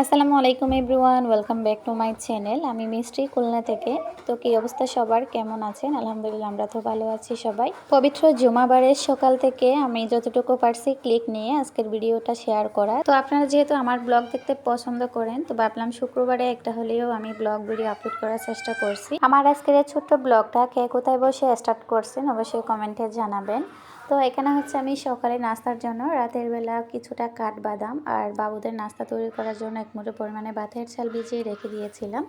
আসসালামু আলাইকুম everyone, welcome back to my channel. আমি মিষ্টি খুলনা থেকে। তো কী অবস্থা সবার? কেমন আছেন? আলহামদুলিল্লাহ, আমরা তো ভালো আছি সবাই। পবিত্র জুমাবারের সকাল থেকে আমি যতটুকু পারছি ক্লিক নিয়ে আজকের ভিডিওটা শেয়ার করা। তো আপনারা যেহেতু আমার ব্লগ দেখতে পছন্দ করেন, তো ভাবলাম শুক্রবারে একটা হলেও আমি ব্লগ ভিডিও আপলোড করার চেষ্টা করছি। আমার আজকের এই ছোট্ট ব্লগটা কে কোথায় বসে স্টার্ট করছেন অবশ্যই কমেন্টে জানাবেন। তো এখানে হচ্ছে আমি সকালে নাস্তার জন্য রাতের বেলা কিছুটা কাঠ বাদাম আর বাবুদের নাস্তা তৈরি করার জন্য এক মুঠো পরিমাণে বাতের চাল ভিজিয়ে রেখে দিয়েছিলাম।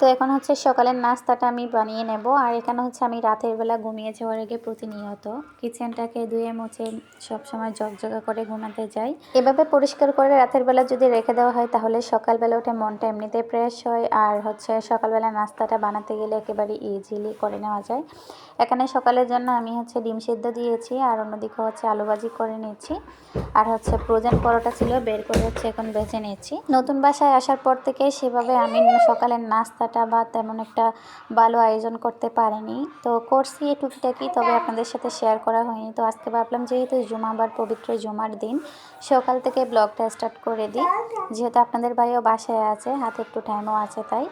তো এখন হচ্ছে সকালের নাস্তাটা আমি বানিয়ে নেব। আর এখানে হচ্ছে আমি রাতের বেলা ঘুমিয়ে যাওয়ার আগে প্রতিনিয়ত কিচেনটাকে ধুয়ে মুছে সবসময় জগজগা করে ঘুমাতে যাই। এভাবে পরিষ্কার করে রাতের বেলা যদি রেখে দেওয়া হয় তাহলে সকালবেলা উঠে মনটা এমনিতে ফ্রেশ হয়। আর হচ্ছে সকালবেলা নাস্তাটা বানাতে গেলে একেবারে ইজিলি করে নেওয়া যায়। এখানে সকালের জন্য আমি হচ্ছে ডিম সিদ্ধ দিয়েছি আর অন্যদিকে হচ্ছে আলু ভাজি করে নিয়েছি আর হচ্ছে ফ্রোজেন পরোটা ছিল বের করে হচ্ছে এখন বেছে নিয়েছি নতুন বাসায় আসার পর থেকে সেভাবে আমি সকালের নাস্তাটা বা তেমন একটা ভালো আয়োজন করতে পারেনি। তো করছি এই টুকিটাকি, তবে আপনাদের সাথে শেয়ার করা হয়নি। তো আজকে ভাবলাম যেহেতু জুমাবার পবিত্র জুমার দিন, সকাল থেকে ব্লগটা স্টার্ট করে দিই। যেহেতু আপনাদের ভাইও বাসায় আছে, হাতে একটু টাইমও আছে তাই।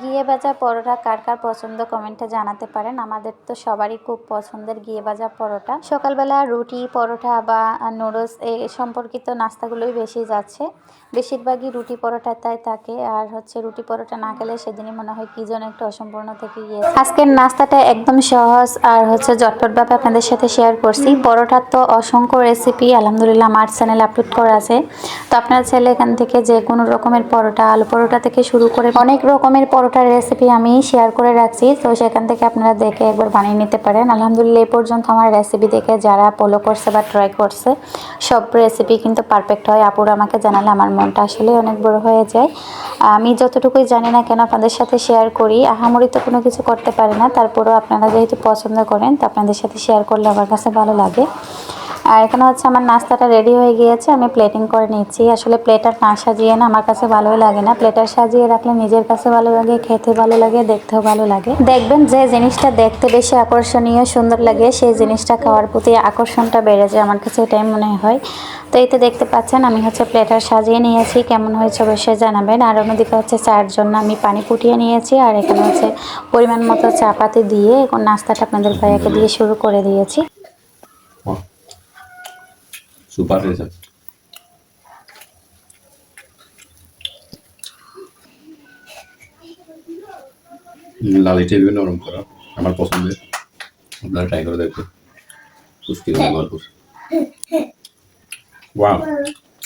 গিয়ে বাজা পরোটা কার কার পছন্দ কমেন্টে জানাতে পারেন। আমাদের তো সবারই খুব পছন্দের গিয়ে বাজা পরোটা। সকালবেলা রুটি, পরোটা বা নুডলস এই সম্পর্কিত নাস্তাগুলোই বেশি যাচ্ছে। বেশিরভাগই রুটি পরোটা তাই থাকে। আর হচ্ছে রুটি পরোটা না খেলে সেদিনই মনে হয় কি যেন একটু অসম্পূর্ণ থেকে গিয়েছে। আজকের নাস্তাটা একদম সহজ আর হচ্ছে জটপটভাবে আপনাদের সাথে শেয়ার করছি। পরোটার তো অসংখ্য রেসিপি আলহামদুলিল্লাহ আমার চ্যানেল আপলোড করা আছে। তো আপনার ছেলে এখান থেকে যে কোনো রকমের পরোটা, আলু পরোটা থেকে শুরু করে অনেক রকমের পরোটার রেসিপি আমি শেয়ার করে রাখছি। তো সেখান থেকে আপনারা দেখে একবার বানিয়ে নিতে পারেন। আলহামদুলিল্লাহ, এই পর্যন্ত আমার রেসিপি দেখে যারা ফলো করছে বা ট্রাই করছে, সব রেসিপি কিন্তু পারফেক্ট হয়। আপুরা আমাকে জানালে আমার মনটা আসলে অনেক বড় হয়ে যায়। আমি যতটুকুই জানি না কেন আপনাদের সাথে শেয়ার করি। আহামরি তো কোনো কিছু করতে পারে না, তারপরেও আপনারা যেহেতু পছন্দ করেন, তো আপনাদের সাথে শেয়ার করলে আমার কাছে ভালো লাগে। আর এখানে হচ্ছে আমার নাস্তাটা রেডি হয়ে গিয়েছে, আমি প্লেটিং করে নিচ্ছি। আসলে প্লেটার না সাজিয়ে না আমার কাছে ভালোই লাগে না। প্লেটার সাজিয়ে রাখলে নিজের কাছে ভালো লাগে, খেতে ভালো লাগে, দেখতেও ভালো লাগে। দেখবেন যে জিনিসটা দেখতে বেশি আকর্ষণীয়, সুন্দর লাগে, সেই জিনিসটা খাওয়ার প্রতি আকর্ষণটা বেড়ে যায় আমার কাছে, এটাই মনে হয়। তো এই তো দেখতে পাচ্ছেন, আমি হচ্ছে প্লেটার সাজিয়ে নিয়েছি। কেমন হয়েছে অবশ্যই জানাবেন। আর অন্যদিকে হচ্ছে চার জন্য আমি পানি ফুটিয়ে নিয়েছি। আর এখানে হচ্ছে পরিমাণ মতো চাপাতি দিয়ে এখন নাস্তাটা আপনাদের ভাইয়াকে দিয়ে শুরু করে দিয়েছি। সুপার রেজাল্ট লালিটা বিভিন্ন নরম করা আমার পছন্দের আপনারা ট্রাই করে দেখবেন পুষ্টি ভরপুর ওয়াও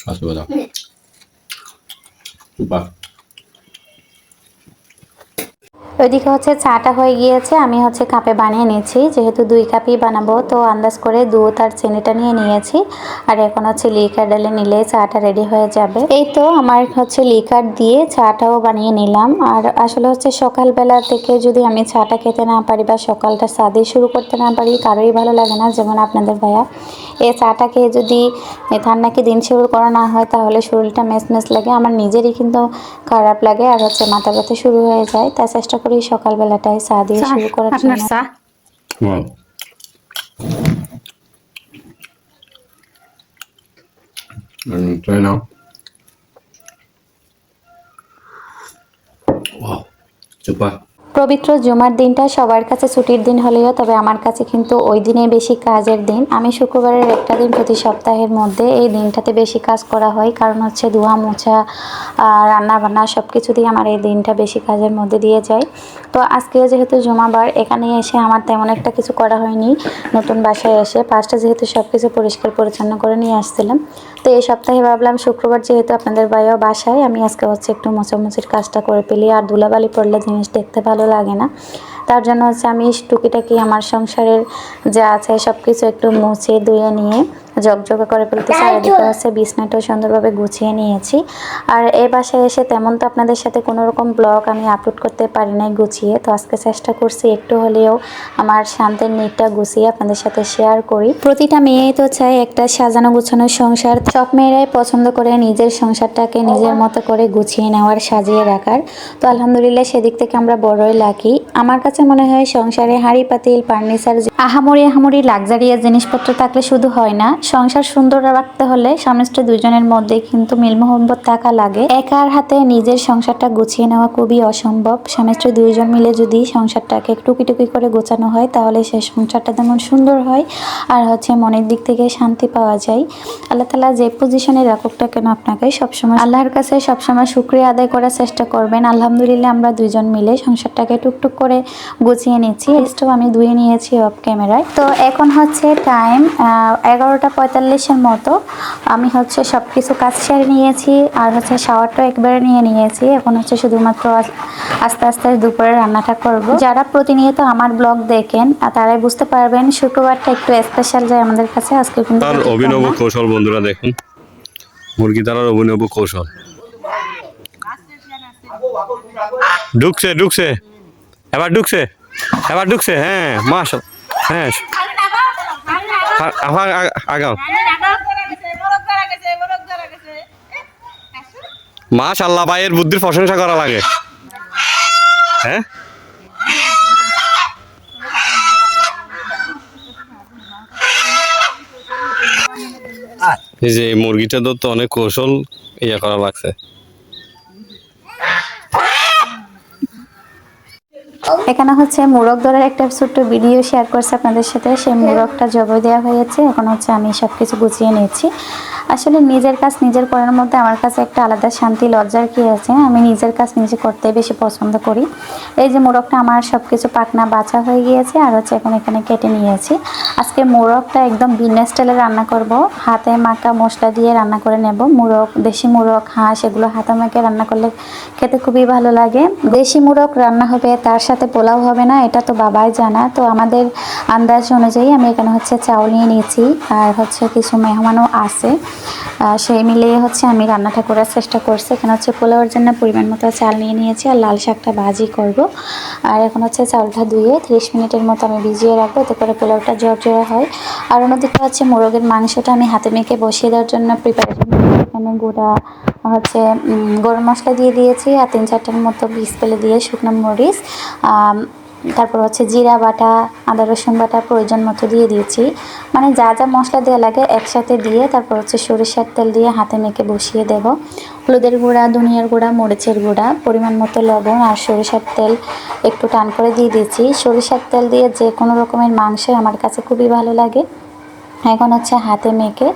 আসলে কথা সুপার ওইদিকে হচ্ছে চাটা হয়ে গিয়েছে, আমি হচ্ছে কাপে বানিয়ে নিয়েছি। যেহেতু দুই কাপই বানাবো, তো আন্দাজ করে দুধ আর চিনিটা নিয়ে নিয়েছি। আর এখন হচ্ছে লিকার ডালে নিলে চাটা রেডি হয়ে যাবে। এই তো আমার হচ্ছে লিকার দিয়ে চাটাও বানিয়ে নিলাম। আর আসলে হচ্ছে সকালবেলা থেকে যদি আমি চাটা খেতে না পারি বা সকালটা দিয়ে শুরু করতে না পারি কারোই ভালো লাগে না। যেমন আপনাদের ভাইয়া। এই চাটা খেয়ে যদি ঠান্ডাকে দিন শুরু করা না হয়, তাহলে শরীরটা মেস মেস লাগে। আমার নিজেরই কিন্তু খারাপ লাগে আর হচ্ছে মাথা ব্যথা শুরু হয়ে যায়। তাই চেষ্টা সকালবেলাটাই চা দিয়ে শুরু করার আপনার জন্য। চা? Wow try now wow super পবিত্র জুমার দিনটা সবার কাছে ছুটির দিন হলেও, তবে আমার কাছে কিন্তু ওই দিনে বেশি কাজের দিন। আমি শুক্রবারের একটা দিন প্রতি সপ্তাহের মধ্যে এই দিনটাতে বেশি কাজ করা হয়, কারণ হচ্ছে ধোয়া, মোছা রান্না বান্না সব কিছু দিয়ে আমার এই দিনটা বেশি কাজের মধ্যে দিয়ে যায়। তো আজকেও যেহেতু জুমাবার, এখানে এসে আমার তেমন একটা কিছু করা হয়নি, নতুন বাসায় এসে। পাঁচটা যেহেতু সব কিছু পরিষ্কার পরিচ্ছন্ন করে নিয়ে আসছিলাম। তো এই সপ্তাহে ভাবলাম শুক্রবার যেহেতু আপনাদের বাইও বাসায়, আমি আজকে হচ্ছে একটু মোচামুচির কাজটা করে ফেলি। আর ধুলাবালি পড়লে জিনিস দেখতে ভালো লাগে না। তার জন্য হচ্ছে আমি টুকিটাকি আমার সংসারের যা আছে সব কিছু একটু মুছে ধুয়ে নিয়ে জগজগে করে ফেলতেছি আর এদিকে হচ্ছে বিছনাটাও সুন্দরভাবে গুছিয়ে নিয়েছি। আর এ বাসায় এসে তেমন তো আপনাদের সাথে কোনো রকম ব্লগ আমি আপলোড করতে পারি নাই গুছিয়ে। তো আজকে চেষ্টা করছি একটু হলেও আমার শান্তির নিটটা গুছিয়ে আপনাদের সাথে শেয়ার করি। প্রতিটা মেয়েই তো চায় একটা সাজানো গুছানো সংসার। সব মেয়েরাই পছন্দ করে নিজের সংসারটাকে নিজের মতো করে গুছিয়ে নেওয়ার সাজিয়ে রাখার। তো আলহামদুলিল্লাহ সেদিক থেকে আমরা বড়ই লাকি আমার কাছে মনে হয় সংসারে হাঁড়ি, পাতিল, ফার্নিচার আহামরি আহামরি লাক্সারিয়াস জিনিসপত্র থাকলে শুধু হয় না। সংসার সুন্দর রাখতে হলে সমস্ত দুজনের মধ্যে কিন্তু মিল মোহব্বত থাকা লাগে। একার হাতে নিজের সংসারটা গুছিয়ে নেওয়া খুবই অসম্ভব। সমস্ত দুইজন মিলে যদি সংসারটাকে টুকি টুকি করে গোছানো হয়, তাহলে সে সংসারটা যেমন সুন্দর হয় আর হচ্ছে মনের দিক থেকে শান্তি পাওয়া যায়। আল্লাহ তালা যে পজিশনে রাখুক না কেন আপনাকে সবসময় আল্লাহর কাছে সবসময় শুক্রিয়া আদায় করার চেষ্টা করবেন। আলহামদুলিল্লাহ আমরা দুইজন মিলে সংসারটাকে টুকটুক করে গুছিয়ে নিচ্ছি। স্টোভ আমি ধুয়ে নিয়েছি অফ ক্যামেরায় তো এখন হচ্ছে টাইম এগারোটা পঁয়তাল্লিশের মতো। আমি হচ্ছে সব কিছু কাজ সেরে নিয়েছি আর হচ্ছে শাওয়ারটা একবারে নিয়ে নিয়েছি। এখন হচ্ছে শুধুমাত্র আস্তে আস্তে দুপুরে রান্নাটা করব। যারা প্রতিনিয়ত আমার ব্লগ দেখেন তারাই বুঝতে পারবেন শুক্রবারটা একটু স্পেশাল যায় আমাদের কাছে। আজকে কিন্তু তার অভিনব কৌশল বন্ধুরা দেখুন। মুরগি তারার অভিনব কৌশল। ঢুকছে ঢুকছে। এবার ঢুকছে? এবার ঢুকছে? হ্যাঁ মাস হ্যাঁ। আগাও। মাস আল্লাহ ভাইয়ের বুদ্ধির প্রশংসা করা লাগে। হ্যাঁ? এই যে মুরগিটা তো অনেক কৌশল ইয়ে করা লাগছে। এখানে হচ্ছে মোরগ ধরার একটা ছোট্ট ভিডিও শেয়ার করছে আপনাদের সাথে। সেই মোরগটা জবাই দেওয়া হয়েছে। এখন হচ্ছে আমি সব কিছু গুছিয়ে নিয়েছি আসলে নিজের কাজ নিজের করার মধ্যে আমার কাছে একটা আলাদা শান্তি লজ্জার কি আছে? আমি নিজের কাজ নিজে করতে বেশি পছন্দ করি। এই যে মোরগটা আমার সব কিছু পাকনা বাছা হয়ে গিয়েছে আর হচ্ছে এখন এখানে কেটে নিয়েছি আজকে মোরগটা একদম ভিন্ন স্টাইলে রান্না করব। হাতে মাখা মশলা দিয়ে রান্না করে নেব। মোরগ দেশি মোরগ হাঁস এগুলো হাতে মাখে রান্না করলে খেতে খুবই ভালো লাগে। দেশি মোরগ রান্না হবে তার সাথে পোলাও হবে না, এটা তো বাবাই জানা। তো আমাদের আন্দাজ অনুযায়ী আমি এখানে হচ্ছে চাউল নিয়ে নিয়েছি, আর হচ্ছে কিছু মেহমানও আছে। সেই মিলিয়ে হচ্ছে আমি রান্নাটা করার চেষ্টা করছি। এখানে হচ্ছে পোলাওয়ের জন্য পরিমাণ মতো চাল নিয়ে নিয়েছি, আর লাল শাকটা ভাজি করব। আর এখন হচ্ছে চাউলটা ধুয়ে ত্রিশ মিনিটের মতো আমি ভিজিয়ে রাখব, এতে করে পোলাওটা জর্জরা হয়। আর অন্যদিকে হচ্ছে মোরগের মাংসটা আমি হাতে মেখে বসিয়ে দেওয়ার জন্য প্রিপারেশন এখানে গোটা হচ্ছে গরম মশলা দিয়ে দিয়েছি আর তিন চারটার মতো বীজ পেলে দিয়ে শুকনো মরিচ তারপর হচ্ছে জিরা বাটা, আদা রসুন বাটা প্রয়োজন মতো দিয়ে দিয়েছি। মানে যা যা মশলা দেওয়া লাগে একসাথে দিয়ে তারপর হচ্ছে সরিষার তেল দিয়ে হাতে মেখে বসিয়ে দেব। হলুদের গুঁড়া, ধনিয়ার গুঁড়া, মরিচের গুঁড়া, পরিমাণ মতো লবণ আর সরিষার তেল একটু টান করে দিয়ে দিয়েছি। সরিষার তেল দিয়ে যে কোনো রকমের মাংস আমার কাছে খুবই ভালো লাগে। এখন হচ্ছে হাতে মেখে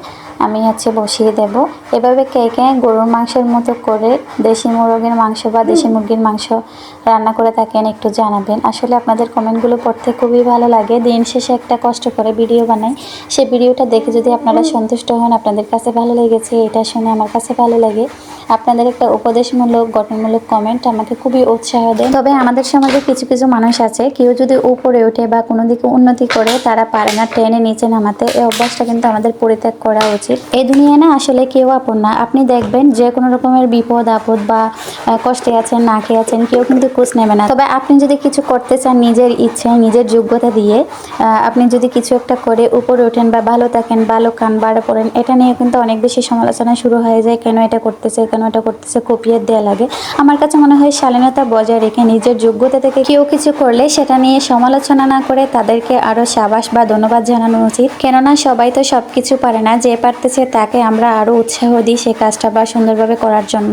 আমি হচ্ছে বসিয়ে দেব। এভাবে কে কে গরুর মাংসের মতো করে দেশি মুরগের মাংস বা দেশি মুরগির মাংস রান্না করে থাকেন একটু জানাবেন। আসলে আপনাদের কমেন্টগুলো পড়তে খুবই ভালো লাগে। দিন শেষে একটা কষ্ট করে ভিডিও বানাই। সেই ভিডিওটা দেখে যদি আপনারা সন্তুষ্ট হন আপনাদের কাছে ভালো লেগেছে এটা শুনে আমার কাছে ভালো লাগে। আপনাদের একটা উপদেশমূলক গঠনমূলক কমেন্ট আমাকে খুবই উৎসাহ দেয়। তবে আমাদের সমাজে কিছু কিছু মানুষ আছে কেউ যদি উপরে ওঠে বা কোনো দিকে উন্নতি করে তারা পারে না টেনে নিচে নামাতে। এই অভ্যাসটা কিন্তু আমাদের পরিত্যাগ করা উচিত। এই দুনিয়ায় না আসলে কেউ আপন না। আপনি দেখবেন যে কোনো রকমের বিপদ, আপদ বা কষ্টে আছেন, না খেয়ে আছেন, কেউ কিন্তু খোঁজ নেবে না। তবে আপনি যদি কিছু করতে চান নিজের ইচ্ছায় নিজের যোগ্যতা দিয়ে আপনি যদি কিছু একটা করে উপরে ওঠেন বা ভালো থাকেন, ভালো কান বাড়ে পড়েন, এটা নিয়ে কিন্তু অনেক বেশি সমালোচনা শুরু হয়ে যায়, কেন এটা করতেছে, কেন এটা করতেছে, কপিয়ে দেওয়া লাগে। আমার কাছে মনে হয় শালীনতা বজায় রেখে নিজের যোগ্যতা থেকে কেউ কিছু করলে সেটা নিয়ে সমালোচনা না করে তাদেরকে আরও সাবাস বা ধন্যবাদ জানানো উচিত। কেননা সবাই তো সব কিছু পারে না। যে পারতেছে তাকে আমরা আরও উৎসাহ দিই সেই কাজটা বা সুন্দরভাবে করার জন্য।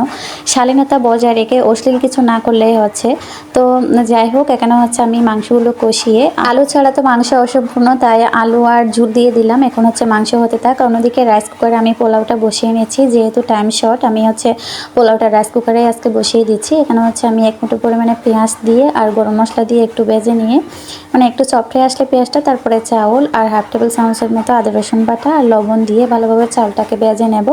শালীনতা বজায় রেখে অশ্লীল কিছু না করলেই হচ্ছে। তো যাই হোক, এখানে হচ্ছে আমি মাংসগুলো কষিয়ে, আলু ছাড়া তো মাংস অসম্পূর্ণ, তাই আলু আর ঝুল দিয়ে দিলাম। এখন হচ্ছে মাংস হতে থাক। অন্যদিকে রাইস কুকারে আমি পোলাওটা বসিয়ে নিয়েছি। যেহেতু টাইম শর্ট আমি হচ্ছে পোলাওটা রাইস কুকারে আজকে বসিয়ে দিচ্ছি। এখানে হচ্ছে আমি এক মুঠো পরিমাণে পেঁয়াজ দিয়ে আর গরম মশলা দিয়ে একটু ভেজে নিয়ে মানে একটু হয়ে আসলে পেঁয়াজটা, তারপরে চাউল আর হাফ টেবিল চামচের মতো আদা রসুন বাটা আর লবণ দিয়ে ভালোভাবে চালটাকে ভেজে নেব।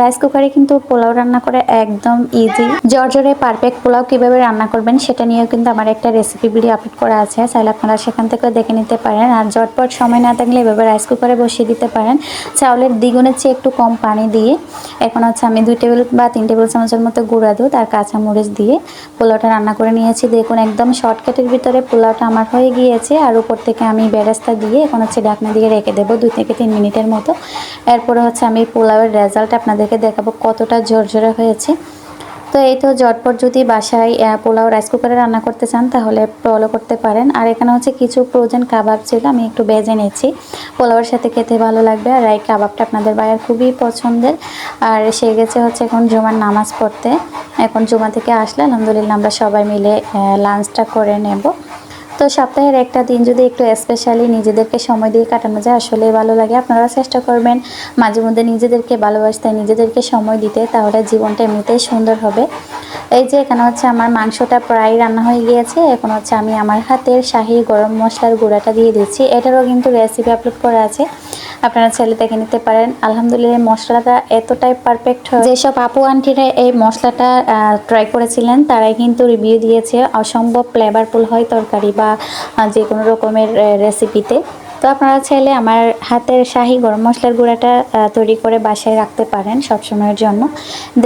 রাইস কুকারে কিন্তু পোলাও রান্না করে একদম ইজি জর্জরে পারফেক্ট পোলাও কীভাবে রান্না করবেন সেটা নিয়েও কিন্তু আমার একটা রেসিপি ভিডিও আপলোড করা আছে। চাইলে আপনারা সেখান থেকে দেখে নিতে পারেন। আর জটপট সময় না থাকলে এভাবে রাইস কুকারে বসিয়ে দিতে পারেন। চাউলের দ্বিগুণের চেয়ে একটু কম পানি দিয়ে এখন হচ্ছে আমি দুই টেবিল বা তিন টেবিল চামচের মতো গুঁড়া দুধ আর কাঁচামরিচ দিয়ে পোলাওটা রান্না করে নিয়েছি। দেখুন, একদম শর্টকাটের ভিতরে পোলাওটা আমার হয়ে গিয়েছে। আর উপর থেকে আমি বেরেস্তা দিয়ে এখন হচ্ছে ডাকনা দিয়ে রেখে দেবো দুই থেকে তিন মিনিটের মতো। এরপরে হচ্ছে আমি পোলাওয়ের রেজাল্ট আপনাদেরকে দেখাবো কতটা ঝরঝরে হয়েছে। তো এই তো ঝটপট যদি বাসায় পোলাও রাইস কুকারে রান্না করতে চান তাহলে ফলো করতে পারেন। আর এখানে হচ্ছে কিছু প্রয়োজন কাবাব ছিল, আমি একটু বেজে নিয়েছি পোলাওয়ের সাথে খেতে ভালো লাগবে। আর এই কাবাবটা আপনাদের ভাইয়ের খুবই পছন্দের। আর সে গেছে হচ্ছে এখন জুমার নামাজ পড়তে। এখন জুমা থেকে আসলে আলহামদুলিল্লাহ আমরা সবাই মিলে লাঞ্চটা করে নেব। তো সপ্তাহের একটা দিন যদি একটু স্পেশালি নিজেদেরকে সময় দিয়ে কাটানো যায়, আসলে ভালো লাগে। আপনারা চেষ্টা করবেন মাঝে মধ্যে নিজেদেরকে ভালোবাসতে, নিজেদেরকে সময় দিতে, তাহলে জীবনটা এমনিতেই সুন্দর হবে। এই যে এখানে হচ্ছে আমার মাংসটা প্রায় রান্না হয়ে গিয়েছে। এখন হচ্ছে আমি আমার হাতের শাহি গরম মশলার গুঁড়াটা দিয়ে দিচ্ছি। এটারও কিন্তু রেসিপি আপলোড করা আছে। আপনারা ছেলে দেখে নিতে পারেন। আলহামদুলিল্লাহ মশলাটা এতটাই পারফেক্ট হয়। যেসব আপু আন্টিরা এই মশলাটা ট্রাই করেছিলেন, তারাই কিন্তু রিভিউ দিয়েছে। অসম্ভব ফ্লেভারফুল হয় তরকারি বা যে কোনো রকমের রেসিপিতে তো আপনারা চাইলে আমার হাতের শাহি গরম মশলার গুঁড়াটা তৈরি করে বাসায় রাখতে পারেন সব সময়ের জন্য।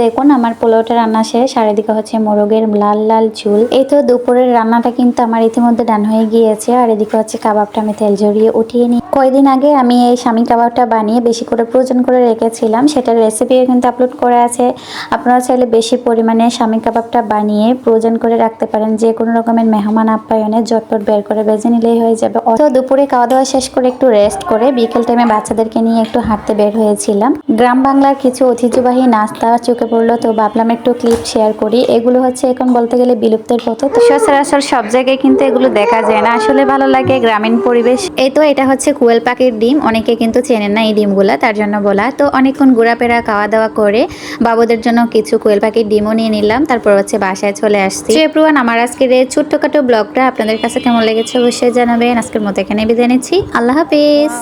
দেখুন, আমার পোলাওটা রান্না শেষ। আর এদিকে হচ্ছে মোরগের লাল লাল ঝুল। এই তো দুপুরের রান্নাটা কিন্তু আমার ইতিমধ্যে ডান হয়ে গিয়েছে। আর এদিকে হচ্ছে কাবাবটা আমি তেল ঝরিয়ে উঠিয়ে নিই। কয়দিন আগে আমি এই স্বামী কাবাবটা বানিয়ে বেশি করে প্রয়োজন করে রেখেছিলাম। সেটার রেসিপিও কিন্তু আপলোড করা আছে। আপনারা চাইলে বেশি পরিমাণে স্বামী কাবাবটা বানিয়ে প্রয়োজন করে রাখতে পারেন। যে কোনো রকমের মেহমান আপ্যায়নে ঝটপট বের করে বেজে নিলেই হয়ে যাবে। তো দুপুরে খাওয়া দাওয়া শেষ করে একটু রেস্ট করে বিকেল টাইমে বাচ্চাদেরকে নিয়ে একটু হাঁটতে বের হয়েছিলাম। গ্রাম বাংলার কিছু ঐতিহ্যবাহী নাস্তা চোখে পড়ল, তো ভাবলাম একটু ক্লিপ শেয়ার করি। এগুলো হচ্ছে এখন বলতে গেলে বিলুপ্তের পথে। তো সচরাচর সব জায়গায় কিন্তু এগুলো দেখা যায় না। আসলে ভালো লাগে গ্রামীণ পরিবেশ। এই তো এটা হচ্ছে কুয়েল পাখির ডিম। অনেকে কিন্তু চেনেন না এই ডিমগুলা, তার জন্য বলা। তো অনেকক্ষণ ঘোরাফেরা খাওয়া দাওয়া করে বাবুদের জন্য কিছু কোয়েল পাখির ডিমও নিয়ে নিলাম। তারপর হচ্ছে বাসায় চলে আসছি। তো এভরিওয়ান আমার আজকের এই ছোট্টখাটো ব্লগটা আপনাদের কাছে কেমন লেগেছে অবশ্যই জানাবেন। আজকের মতো এখানে বিদায় নিচ্ছি। আল্লাহ হাফেজ।